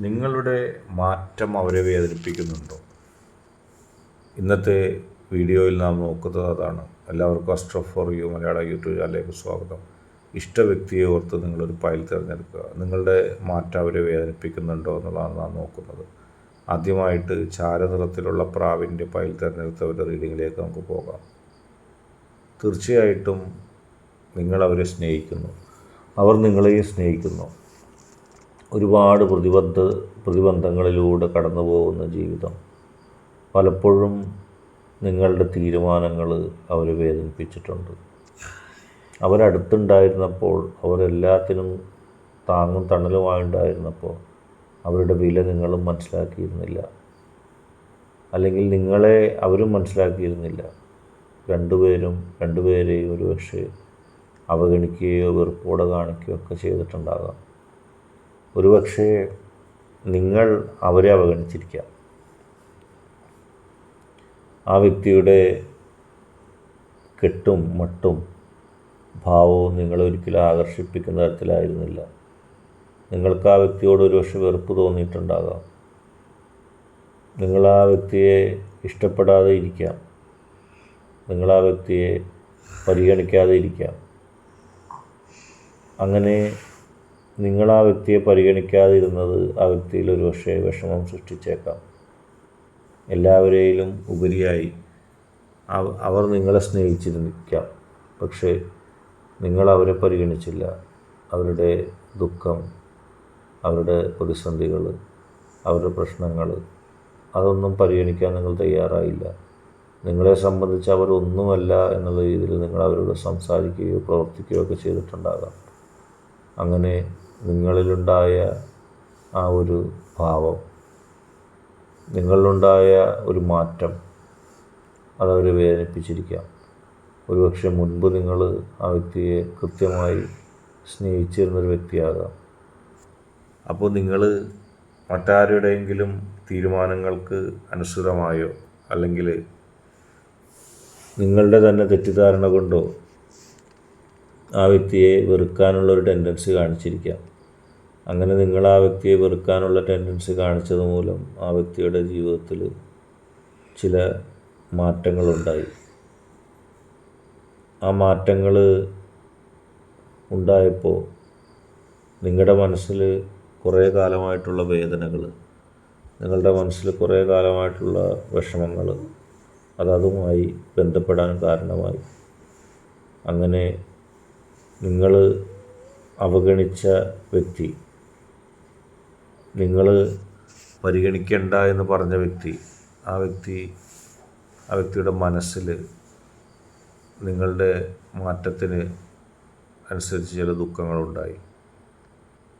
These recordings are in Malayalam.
നിങ്ങളുടെ മാറ്റം അവരെ വേദനിപ്പിക്കുന്നുണ്ടോ? ഇന്നത്തെ വീഡിയോയിൽ നാം നോക്കുന്നത് അതാണ്. എല്ലാവർക്കും astro for you Malayala YouTube ചാനലിലേക്ക് സ്വാഗതം. ഇഷ്ട വ്യക്തിയെ ഓർത്ത് നിങ്ങളൊരു ഫയൽ തിരഞ്ഞെടുക്കുക. നിങ്ങളുടെ മാറ്റം അവരെ വേദനിപ്പിക്കുന്നുണ്ടോ എന്നുള്ളതാണ് നാം നോക്കുന്നത്. ആദ്യമായിട്ട് ചാരനിറത്തിലുള്ള പ്രാവിന്റെ ഫയൽ തിരഞ്ഞെടുത്തവരുടെ റീഡിങ്ങിലേക്ക് നമുക്ക് പോകാം. തീർച്ചയായിട്ടും നിങ്ങളവരെ സ്നേഹിക്കുന്നു. അവർ നിങ്ങളെയും സ്നേഹിക്കുന്നു. ഒരുപാട് പ്രതിബദ്ധ പ്രതിബന്ധങ്ങളിലൂടെ കടന്നു പോകുന്ന ജീവിതം. പലപ്പോഴും നിങ്ങളുടെ തീരുമാനങ്ങൾ അവരെ വേദനിപ്പിച്ചിട്ടുണ്ട്. അവരടുത്തുണ്ടായിരുന്നപ്പോൾ അവരെല്ലാത്തിനും താങ്ങും തണലുമായുണ്ടായിരുന്നപ്പോൾ അവരുടെ വില നിങ്ങളും മനസ്സിലാക്കിയിരുന്നില്ല. അല്ലെങ്കിൽ നിങ്ങളെ അവരും മനസ്സിലാക്കിയിരുന്നില്ല. രണ്ടുപേരും രണ്ടുപേരെയും ഒരുപക്ഷെ അവഗണിക്കുകയോ വെറുപ്പോടെ കാണിക്കുകയോ ഒക്കെ ചെയ്തിട്ടുണ്ടാകാം. ഒരുപക്ഷെ നിങ്ങൾ അവരെ അവഗണിച്ചിരിക്കാം. ആ വ്യക്തിയുടെ കെട്ടും മട്ടും ഭാവവും നിങ്ങളെ ഒരിക്കലും ആകർഷിപ്പിക്കുന്ന തരത്തിലായിരുന്നില്ല. നിങ്ങൾക്ക് ആ വ്യക്തിയോട് ഒരുപക്ഷെ വെറുപ്പ് തോന്നിയിട്ടുണ്ടാകാം. നിങ്ങൾ ആ വ്യക്തിയെ ഇഷ്ടപ്പെടാതെ ഇരിക്കാം. നിങ്ങൾ ആ വ്യക്തിയെ പരിഗണിക്കാതെ ഇരിക്കാം. അങ്ങനെ നിങ്ങൾ ആ വ്യക്തിയെ പരിഗണിക്കാതിരുന്നത് ആ വ്യക്തിയിൽ ഒരു പക്ഷേ വിഷമം സൃഷ്ടിച്ചേക്കാം. എല്ലാവരെയും ഉപരിയായി അവർ നിങ്ങളെ സ്നേഹിച്ചിരിക്കാം. പക്ഷേ നിങ്ങൾ അവരെ പരിഗണിച്ചില്ല. അവരുടെ ദുഃഖം അവരുടെ പ്രതിസന്ധികൾ അവരുടെ പ്രശ്നങ്ങൾ അതൊന്നും പരിഗണിക്കാൻ നിങ്ങൾ തയ്യാറായില്ല. നിങ്ങളെ സംബന്ധിച്ച് അവരൊന്നുമല്ല എന്നുള്ള രീതിയിൽ നിങ്ങൾ അവരോട് സംസാരിക്കുകയോ പ്രവർത്തിക്കുകയോ ഒക്കെ ചെയ്തിട്ടുണ്ടാകാം. അങ്ങനെ നിങ്ങളിലുണ്ടായ ആ ഒരു ഭാവം നിങ്ങളിലുണ്ടായ ഒരു മാറ്റം അതവരെ വേദനിപ്പിച്ചിരിക്കാം. ഒരുപക്ഷെ മുൻപ് നിങ്ങൾ ആ വ്യക്തിയെ കൃത്യമായി സ്നേഹിച്ചിരുന്നൊരു വ്യക്തിയാകാം. അപ്പോൾ നിങ്ങൾ മറ്റാരുടെയെങ്കിലും തീരുമാനങ്ങൾക്ക് അനുസൃതമായോ? അല്ലെങ്കിൽ നിങ്ങളുടെ തന്നെ തെറ്റിദ്ധാരണ കൊണ്ടോ ആ വ്യക്തിയെ വെറുക്കാനുള്ള ഒരു ടെൻഡൻസി കാണിച്ചിരിക്കാം. അങ്ങനെ നിങ്ങൾ ആ വ്യക്തിയെ വെറുക്കാനുള്ള ടെൻഡൻസി കാണിച്ചത് മൂലം ആ വ്യക്തിയുടെ ജീവിതത്തിൽ ചില മാറ്റങ്ങളുണ്ടായി. ആ മാറ്റങ്ങൾ ഉണ്ടായപ്പോൾ നിങ്ങളുടെ മനസ്സിൽ കുറേ കാലമായിട്ടുള്ള വേദനകൾ നിങ്ങളുടെ മനസ്സിൽ കുറേ കാലമായിട്ടുള്ള വിഷമങ്ങൾ അതതുമായി ബന്ധപ്പെടാൻ കാരണമായി. അങ്ങനെ നിങ്ങൾ അവഗണിച്ച വ്യക്തി നിങ്ങൾ പരിഗണിക്കേണ്ട എന്ന് പറഞ്ഞ വ്യക്തി ആ വ്യക്തി ആ വ്യക്തിയുടെ മനസ്സിൽ നിങ്ങളുടെ മാറ്റത്തിന് അനുസരിച്ച് ചില ദുഃഖങ്ങളുണ്ടായി.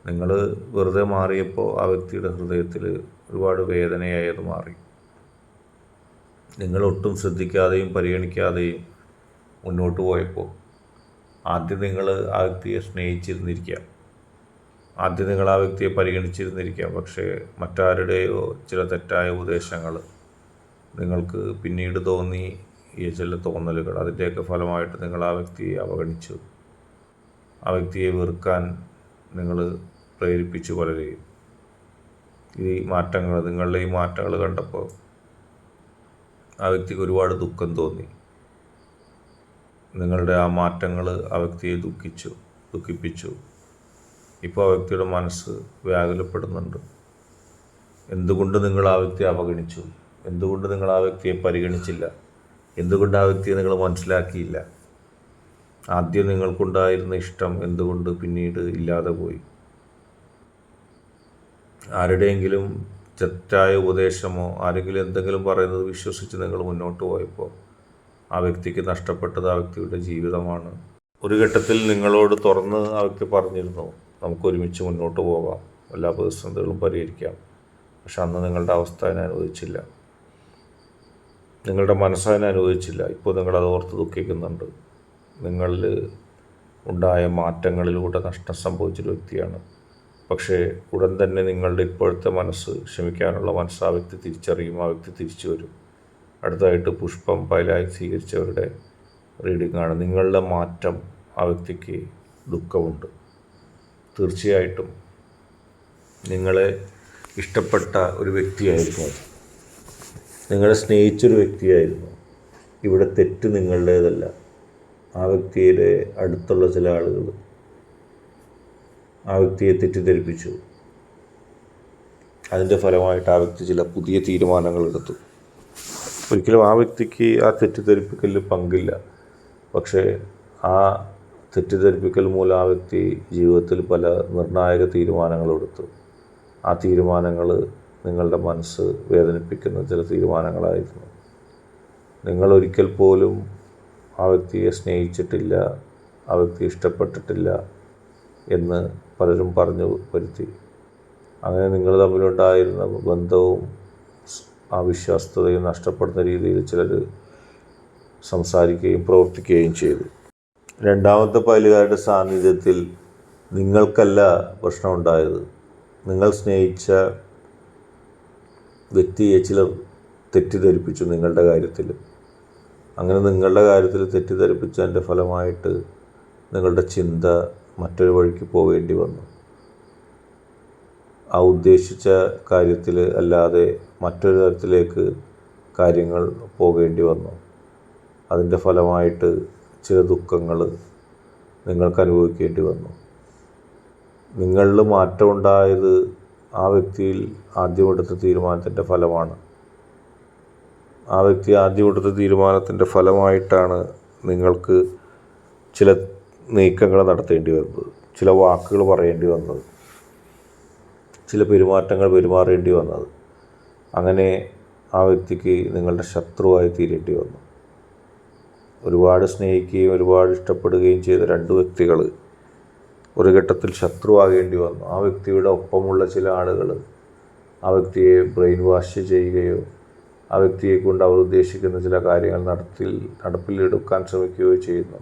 നിങ്ങൾ വെറുതെ മാറിയപ്പോൾ ആ വ്യക്തിയുടെ ഹൃദയത്തിൽ ഒരുപാട് വേദനയായി അത് മാറി. നിങ്ങൾ ഒട്ടും ശ്രദ്ധിക്കാതെയും പരിഗണിക്കാതെയും മുന്നോട്ട് പോയപ്പോൾ ആദ്യം നിങ്ങൾ ആ വ്യക്തിയെ സ്നേഹിച്ചിരുന്നിരിക്കാം ആദ്യം നിങ്ങൾ ആ വ്യക്തിയെ പരിഗണിച്ചിരുന്നിരിക്കാം. പക്ഷേ മറ്റാരുടെയോ ചില തെറ്റായ ഉപദേശങ്ങൾ നിങ്ങൾക്ക് പിന്നീട് തോന്നി ഈ ചില തോന്നലുകൾ. അതിന്റെയൊക്കെ ഫലമായിട്ട് നിങ്ങൾ ആ വ്യക്തിയെ അവഗണിച്ചു. ആ വ്യക്തിയെ വെറുക്കാൻ നിങ്ങൾ പ്രേരിപ്പിച്ചു പലരെയും. ഈ മാറ്റങ്ങൾ നിങ്ങളുടെ ഈ മാറ്റങ്ങൾ കണ്ടപ്പോൾ ആ വ്യക്തിക്ക് ഒരുപാട് ദുഃഖം തോന്നി. നിങ്ങളുടെ ആ മാറ്റങ്ങൾ ആ വ്യക്തിയെ ദുഃഖിച്ചു ദുഃഖിപ്പിച്ചു. ഇപ്പോൾ ആ വ്യക്തിയുടെ മനസ്സ് വ്യാകുലപ്പെടുന്നുണ്ട്. എന്തുകൊണ്ട് നിങ്ങൾ ആ വ്യക്തിയെ അവഗണിച്ചു? എന്തുകൊണ്ട് നിങ്ങൾ ആ വ്യക്തിയെ പരിഗണിച്ചില്ല? എന്തുകൊണ്ട് ആ വ്യക്തിയെ നിങ്ങൾ മനസ്സിലാക്കിയില്ല? ആദ്യം നിങ്ങൾക്കുണ്ടായിരുന്ന ഇഷ്ടം എന്തുകൊണ്ട് പിന്നീട് ഇല്ലാതെ പോയി? ആരുടെയെങ്കിലും തെറ്റായ ഉപദേശമോ ആരെങ്കിലും എന്തെങ്കിലും പറയുന്നത് വിശ്വസിച്ച് നിങ്ങൾ മുന്നോട്ട് പോയപ്പോൾ ആ വ്യക്തിക്ക് നഷ്ടപ്പെട്ടത് ആ വ്യക്തിയുടെ ജീവിതമാണ്. ഒരു ഘട്ടത്തിൽ നിങ്ങളോട് തുറന്ന് ആ വ്യക്തി പറഞ്ഞിരുന്നു നമുക്ക് ഒരുമിച്ച് മുന്നോട്ട് പോകാം. എല്ലാ പ്രതിസന്ധികളും പരിഹരിക്കാം. പക്ഷെ അന്ന് നിങ്ങളുടെ അവസ്ഥ അതിനെ അനുവദിച്ചില്ല. നിങ്ങളുടെ മനസ്സതിനെ അനുവദിച്ചില്ല. ഇപ്പോൾ നിങ്ങളത് ഓർത്ത് ദുഃഖിക്കുന്നുണ്ട്. നിങ്ങളിൽ ഉണ്ടായ മാറ്റങ്ങളിലൂടെ നഷ്ടം സംഭവിച്ചൊരു വ്യക്തിയാണ്. പക്ഷേ ഉടൻ തന്നെ നിങ്ങളുടെ ഇപ്പോഴത്തെ മനസ്സ് ക്ഷമിക്കാനുള്ള മനസ്സ് ആ വ്യക്തി തിരിച്ചറിയും ആ വ്യക്തി തിരിച്ചു വരും. അടുത്തതായിട്ട് പുഷ്പം പൈലായി സ്വീകരിച്ചവരുടെ റീഡിംഗ് ആണ് നിങ്ങളുടെ മാറ്റം ആ വ്യക്തിക്ക് ദുഃഖമുണ്ട്. തീർച്ചയായിട്ടും നിങ്ങളെ ഇഷ്ടപ്പെട്ട ഒരു വ്യക്തിയായിരുന്നു നിങ്ങളെ സ്നേഹിച്ചൊരു വ്യക്തിയായിരുന്നു. ഇവിടെ തെറ്റ് നിങ്ങളുടേതല്ല. ആ വ്യക്തിയുടെ അടുത്തുള്ള ചില ആളുകൾ ആ വ്യക്തിയെ തെറ്റിദ്ധരിപ്പിച്ചു. അതിന്റെ ഫലമായിട്ട് ആ വ്യക്തി ചില പുതിയ തീരുമാനങ്ങൾ എടുത്തു ഒരിക്കലും ആ വ്യക്തിക്ക് ആ തെറ്റിദ്ധരിപ്പിക്കലിൽ പങ്കില്ല. പക്ഷേ ആ തെറ്റിദ്ധരിപ്പിക്കൽ മൂലം ആ വ്യക്തി ജീവിതത്തിൽ പല നിർണായക തീരുമാനങ്ങൾ എടുത്തു ആ തീരുമാനങ്ങൾ നിങ്ങളുടെ മനസ്സ് വേദനിപ്പിക്കുന്ന ചില തീരുമാനങ്ങളായിരുന്നു. നിങ്ങൾ ഒരിക്കൽ പോലും ആ വ്യക്തിയെ സ്നേഹിച്ചിട്ടില്ല ആ വ്യക്തി ഇഷ്ടപ്പെട്ടിട്ടില്ല എന്ന് പലരും പറഞ്ഞു വരുത്തി. അങ്ങനെ നിങ്ങൾ തമ്മിലുണ്ടായിരുന്ന ബന്ധവും ആ വിശ്വാസ്യതയും നഷ്ടപ്പെടുന്ന രീതിയിൽ ചിലർ സംസാരിക്കുകയും പ്രവർത്തിക്കുകയും ചെയ്തു. രണ്ടാമത്തെ പൈലുകാരുടെ സാന്നിധ്യത്തിൽ നിങ്ങൾക്കല്ല പ്രശ്നമുണ്ടായത്. നിങ്ങൾ സ്നേഹിച്ച വ്യക്തിയെ ചിലർ തെറ്റിദ്ധരിപ്പിച്ചു നിങ്ങളുടെ കാര്യത്തിൽ. അങ്ങനെ നിങ്ങളുടെ കാര്യത്തിൽ തെറ്റിദ്ധരിപ്പിച്ചതിന്റെ ഫലമായിട്ട് നിങ്ങളുടെ ചിന്ത മറ്റൊരു വഴിക്ക് പോവേണ്ടി വന്നു. ആ ഉദ്ദേശിച്ച കാര്യത്തിൽ അല്ലാതെ മറ്റൊരു തരത്തിലേക്ക് കാര്യങ്ങൾ പോകേണ്ടി വന്നു. അതിന്റെ ഫലമായിട്ട് ചില ദുഃഖങ്ങൾ നിങ്ങൾക്ക് അനുഭവിക്കേണ്ടി വന്നു. നിങ്ങളിൽ മാറ്റമുണ്ടായത് ആ വ്യക്തിയിൽ ആദ്യമെടുത്ത തീരുമാനത്തിന്റെ ഫലമാണ്. ആ വ്യക്തി ആദ്യമെടുത്ത തീരുമാനത്തിന്റെ ഫലമായിട്ടാണ് നിങ്ങൾക്ക് ചില നീക്കങ്ങൾ നടത്തേണ്ടി വന്നത് ചില വാക്കുകൾ പറയേണ്ടി വന്നത് ചില പെരുമാറ്റങ്ങൾ പെരുമാറേണ്ടി വന്നത്. അങ്ങനെ ആ വ്യക്തിക്ക് നിങ്ങളുടെ ശത്രുവായി തീരേണ്ടി വന്നു. ഒരുപാട് സ്നേഹിക്കുകയും ഒരുപാട് ഇഷ്ടപ്പെടുകയും ചെയ്ത രണ്ട് വ്യക്തികൾ ഒരു ഘട്ടത്തിൽ ശത്രുവാകേണ്ടി വന്നു. ആ വ്യക്തിയുടെ ഒപ്പമുള്ള ചില ആളുകൾ ആ വ്യക്തിയെ ബ്രെയിൻ വാഷ് ചെയ്യുകയോ ആ വ്യക്തിയെ കൊണ്ട് അവർ ഉദ്ദേശിക്കുന്ന ചില കാര്യങ്ങൾ നടത്തിൽ നടപ്പിലെടുക്കാൻ ശ്രമിക്കുകയോ ചെയ്യുന്നു.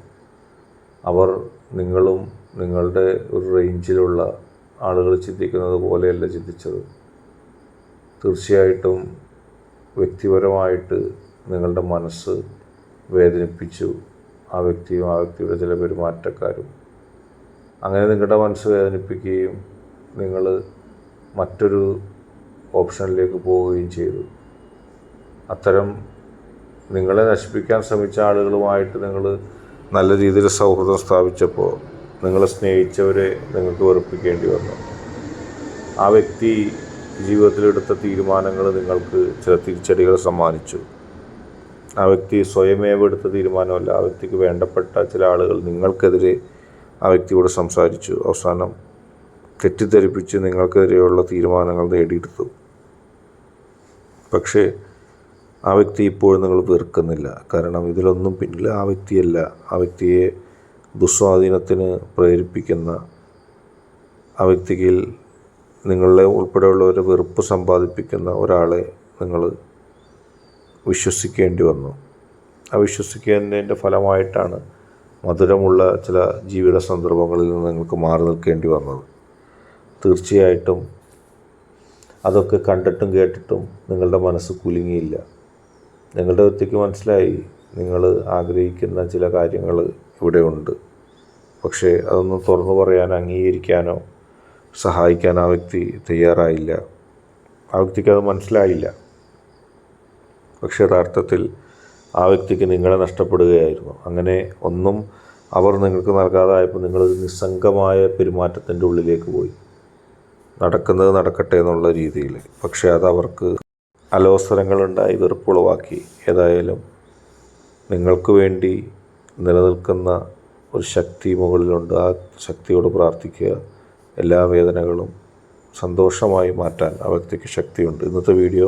അവർ നിങ്ങളും നിങ്ങളുടെ ഒരു റേഞ്ചിലുള്ള ആളുകൾ ചിന്തിക്കുന്നത് പോലെയല്ല ചിന്തിച്ചത്. തീർച്ചയായിട്ടും വ്യക്തിപരമായിട്ട് നിങ്ങളുടെ മനസ്സ് വേദനിപ്പിച്ചു. ആ വ്യക്തിയും ആ വ്യക്തിയുടെ ചില പെരുമാറ്റക്കാരും. അങ്ങനെ നിങ്ങളുടെ മനസ്സ് വേദനിപ്പിക്കുകയും നിങ്ങൾ മറ്റൊരു ഓപ്ഷനിലേക്ക് പോവുകയും ചെയ്തു. അത്തരം നിങ്ങളെ നശിപ്പിക്കാൻ ശ്രമിച്ച ആളുകളുമായിട്ട് നിങ്ങൾ നല്ല രീതിയിൽ സൗഹൃദം സ്ഥാപിച്ചപ്പോൾ നിങ്ങളെ സ്നേഹിച്ചവരെ നിങ്ങൾക്ക് വെറുപ്പിക്കേണ്ടി വന്നു. ആ വ്യക്തി ജീവിതത്തിലെടുത്ത തീരുമാനങ്ങൾ നിങ്ങൾക്ക് ചില തിരിച്ചടികൾ സമ്മാനിച്ചു. ആ വ്യക്തി സ്വയമേവ എടുത്ത തീരുമാനമല്ല. ആ വ്യക്തിക്ക് വേണ്ടപ്പെട്ട ചില ആളുകൾ നിങ്ങൾക്കെതിരെ ആ വ്യക്തിയോട് സംസാരിച്ചു. അവസാനം തെറ്റിദ്ധരിപ്പിച്ച് നിങ്ങൾക്കെതിരെയുള്ള തീരുമാനങ്ങൾ നേടിയെടുത്തു. പക്ഷേ ആ വ്യക്തി ഇപ്പോഴും നിങ്ങൾ വെറുക്കുന്നില്ല. കാരണം ഇതിലൊന്നും പിന്നിൽ ആ വ്യക്തിയല്ല. ആ വ്യക്തിയെ ദുസ്വാധീനത്തിന് പ്രേരിപ്പിക്കുന്ന ആ വ്യക്തിക്ക് നിങ്ങളെ ഉൾപ്പെടെയുള്ളവരെ വെറുപ്പ് സമ്പാദിപ്പിക്കുന്ന ഒരാളെ നിങ്ങൾ വിശ്വസിക്കേണ്ടി വന്നു. ആ വിശ്വസിക്കുന്നതിന്റെ ഫലമായിട്ടാണ് മധുരമുള്ള ചില ജീവിത സന്ദർഭങ്ങളിൽ നിന്ന് നിങ്ങൾക്ക് മാറി നിൽക്കേണ്ടി വന്നത്. തീർച്ചയായിട്ടും അതൊക്കെ കണ്ടിട്ടും കേട്ടിട്ടും നിങ്ങളുടെ മനസ്സ് കുലുങ്ങിയില്ല. നിങ്ങളുടെ വ്യക്തിക്ക് മനസ്സിലായി നിങ്ങൾ ആഗ്രഹിക്കുന്ന ചില കാര്യങ്ങൾ ഇവിടെ ഉണ്ട്. പക്ഷേ അതൊന്നും തുറന്നു പറയാൻ അംഗീകരിക്കാനോ സഹായിക്കാൻ ആ വ്യക്തി തയ്യാറായില്ല. ആ വ്യക്തിക്ക് അത് മനസ്സിലായില്ല. പക്ഷേ യഥാർത്ഥത്തിൽ ആ വ്യക്തിക്ക് നിങ്ങളെ നഷ്ടപ്പെടുകയായിരുന്നു. അങ്ങനെ ഒന്നും അവർ നിങ്ങൾക്ക് നൽകാതായപ്പോൾ നിങ്ങൾ നിസ്സംഗമായ പെരുമാറ്റത്തിന്റെ ഉള്ളിലേക്ക് പോയി. നടക്കുന്നത് നടക്കട്ടെ എന്നുള്ള രീതിയിൽ. പക്ഷേ അത് അവർക്ക് അലോസരങ്ങളുണ്ടായി വെറുപ്പുളവാക്കി ഏതായാലും നിങ്ങൾക്ക് വേണ്ടി നിലനിൽക്കുന്ന ഒരു ശക്തി മുകളിലുണ്ട്. ആ ശക്തിയോട് പ്രാർത്ഥിക്കുക. എല്ലാ വേദനകളും സന്തോഷമായി മാറ്റാൻ ആ വ്യക്തിക്ക് ശക്തിയുണ്ട്. ഇന്നത്തെ വീഡിയോ